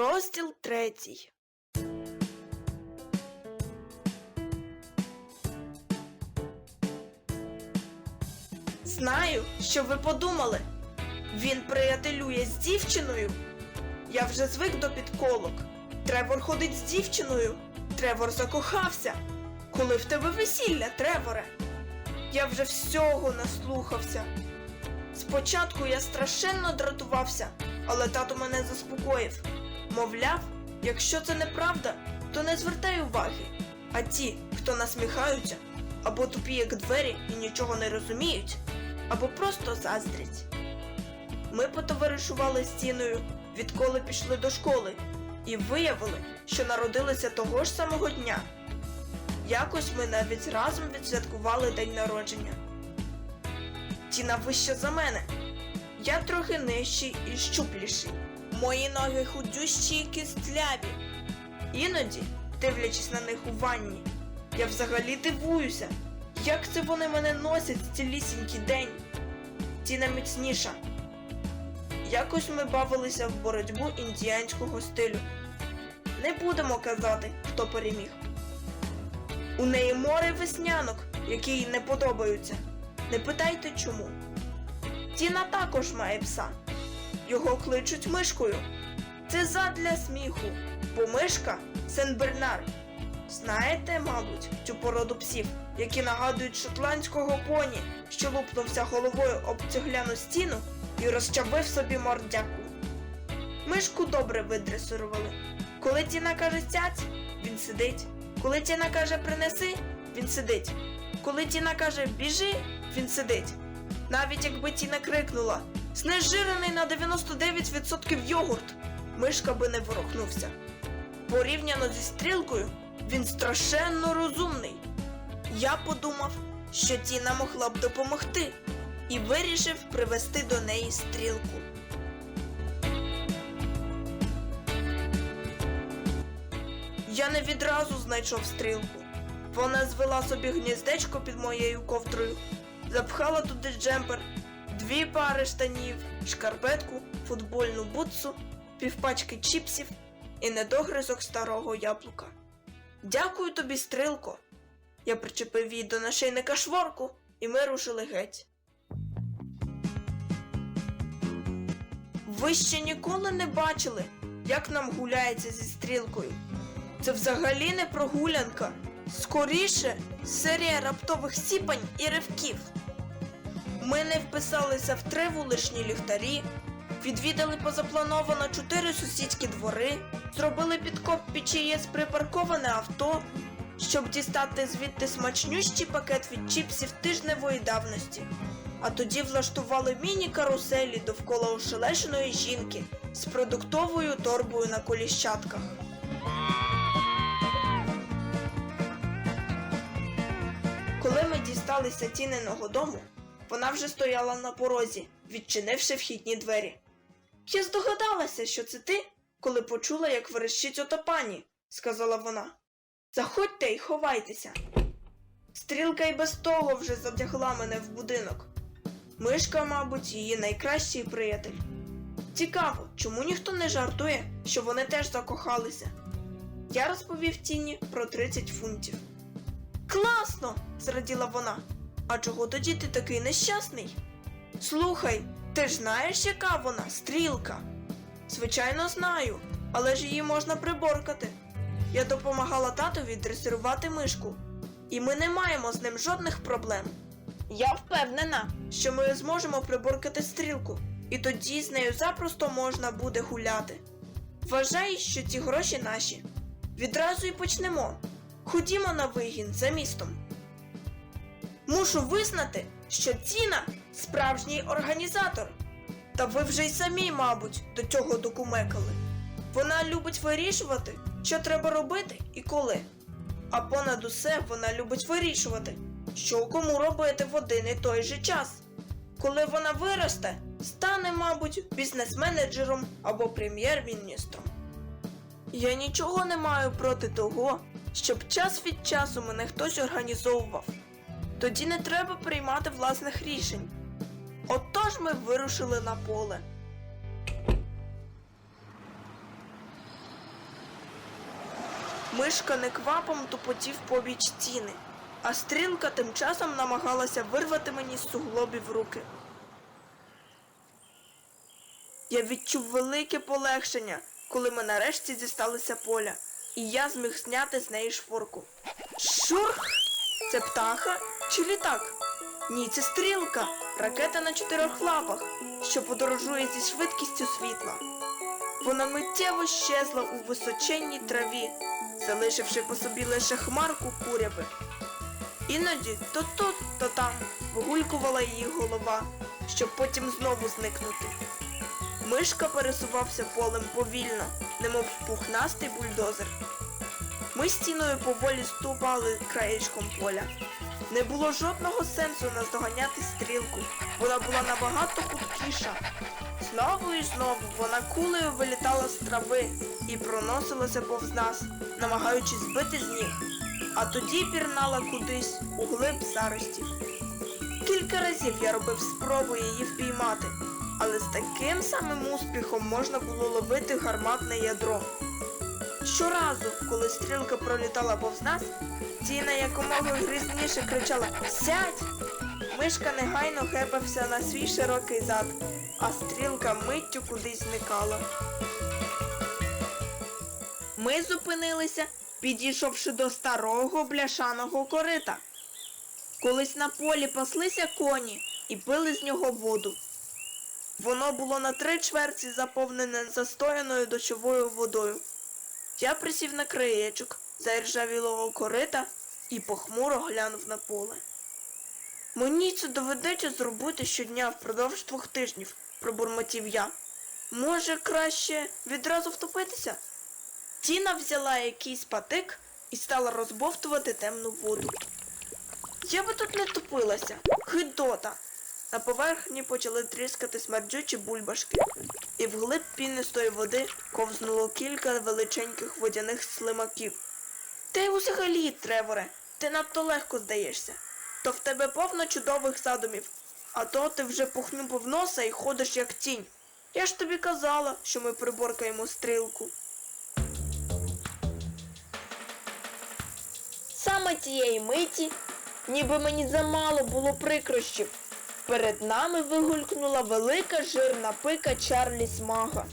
Розділ третій. Знаю, що ви подумали. Він приятелює з дівчиною. Я вже звик до підколок. Тревор ходить з дівчиною. Тревор закохався. Коли в тебе весілля, Треворе? Я вже всього наслухався. Спочатку я страшенно дратувався, але тато мене заспокоїв. Мовляв, якщо це неправда, то не звертай уваги. А ті, хто насміхаються, або тупі, як двері і нічого не розуміють, або просто заздрять. Ми потоваришували з Тіною, відколи пішли до школи, і виявили, що народилися того ж самого дня. Якось ми навіть разом відсвяткували день народження. Тіна вища за мене. Я трохи нижчий і щупліший. Мої ноги худющі і кістляві. Іноді, дивлячись на них у ванні, я взагалі дивуюся, як це вони мене носять цілісінький день. Тіна міцніша. Якось ми бавилися в боротьбу індіанського стилю. Не будемо казати, хто переміг. У неї море веснянок, які їй не подобаються. Не питайте чому. Тіна також має пса. Його кличуть мишкою. Це задля сміху, бо мишка Сен-Бернар. Знаєте, мабуть, цю породу псів, які нагадують шотландського поні, що лупнувся головою об цегляну стіну і розчавив собі мордяку. Мишку добре видресирували. Коли Тіна каже сядь, він сидить. Коли Тіна каже принеси, він сидить. Коли Тіна каже біжи, він сидить. Навіть якби Тіна крикнула Знежирений на 99% йогурт, мишка би не ворухнувся. Порівняно зі стрілкою, він страшенно розумний. Я подумав, що Тіна могла б допомогти, і вирішив привести до неї стрілку. Я не відразу знайшов стрілку. Вона звела собі гніздечко під моєю ковдрою, запхала туди джемпер, дві пари штанів, шкарпетку, футбольну бутсу, півпачки чіпсів і недогризок старого яблука. Дякую тобі, стрілко. Я причепив їй до нашийника шворку, і ми рушили геть. Ви ще ніколи не бачили, як нам гуляється зі стрілкою. Це взагалі не прогулянка. Скоріше серія раптових сіпань і ривків. Ми не вписалися в три вуличні ліхтарі, відвідали позаплановано чотири сусідські двори, зробили підкоп під чиєсь припарковане авто, щоб дістати звідти смачнющий пакет від чіпсів тижневої давності. А тоді влаштували міні-каруселі довкола ошелешеної жінки з продуктовою торбою на коліщатках. Коли ми дісталися тіненого дому, вона вже стояла на порозі, відчинивши вхідні двері. Я здогадалася, що це ти, коли почула, як верещить ота пані, сказала вона. Заходьте і ховайтеся. Стрілка й без того вже затягла мене в будинок. Мишка, мабуть, її найкращий приятель. Цікаво, чому ніхто не жартує, що вони теж закохалися. Я розповів тіні про 30 фунтів. Класно! зраділа вона. А чого тоді ти такий нещасний? Слухай, ти ж знаєш, яка вона стрілка? Звичайно, знаю, але ж її можна приборкати. Я допомагала татові дресирувати мишку, і ми не маємо з ним жодних проблем. Я впевнена, що ми зможемо приборкати стрілку, і тоді з нею запросто можна буде гуляти. Вважай, що ці гроші наші. Відразу й почнемо. Ходімо на вигін за містом. Мушу визнати, що Тіна справжній організатор. Та ви вже й самі, мабуть, до цього докумекали. Вона любить вирішувати, що треба робити і коли. А понад усе вона любить вирішувати, що кому робити в один і той же час. Коли вона виросте, стане, мабуть, бізнес-менеджером або прем'єр-міністром. Я нічого не маю проти того, щоб час від часу мене хтось організовував. Тоді не треба приймати власних рішень. Отож ми вирушили на поле. Мишка неквапом тупотів побіч стіни, а стрілка тим часом намагалася вирвати мені з суглобів руки. Я відчув велике полегшення, коли ми нарешті дісталися поля, і я зміг зняти з неї шворку. Шурх! Це птаха чи літак? Ні, це стрілка, ракета на чотирьох лапах, що подорожує зі швидкістю світла. Вона миттєво щезла у височенній траві, залишивши по собі лише хмарку куряви. Іноді то тут, то там вигулькувала її голова, щоб потім знову зникнути. Мишка пересувався полем повільно, немов пухнастий бульдозер. Ми стіною поволі ступали краєчком поля. Не було жодного сенсу наздоганяти стрілку. Вона була набагато худкіша. Знову і знову вона кулею вилітала з трави і проносилася повз нас, намагаючись збити з ніг, а тоді пірнала кудись у глиб заростів. Кілька разів я робив спробу її впіймати, але з таким самим успіхом можна було ловити гарматне ядро. Щоразу, коли стрілка пролітала повз нас, Тіна якомога грізніше кричала Сядь! Мишка негайно гепався на свій широкий зад, а стрілка миттю кудись зникала. Ми зупинилися, підійшовши до старого бляшаного корита. Колись на полі паслися коні і пили з нього воду. Воно було на три чверті заповнене застояною дощовою водою. Я присів на краєчок заіржавілого корита і похмуро глянув на поле. Мені це доведеться зробити щодня впродовж двох тижнів, пробурмотів я. Може, краще відразу втопитися? Тіна взяла якийсь патик і стала розбовтувати темну воду. Я би тут не топилася. Гидота. На поверхні почали тріскати смерджучі бульбашки, і вглиб пінистої води ковзнуло кілька величеньких водяних слимаків. Й взагалі, Треворе, ти надто легко здаєшся. То в тебе повно чудових задумів, а то ти вже похнюпив носа і ходиш як тінь. Я ж тобі казала, що ми приборкаємо стрілку. Саме тієї миті, ніби мені замало було прикрощів, перед нами вигулькнула велика жирна пика Чарлі Смага.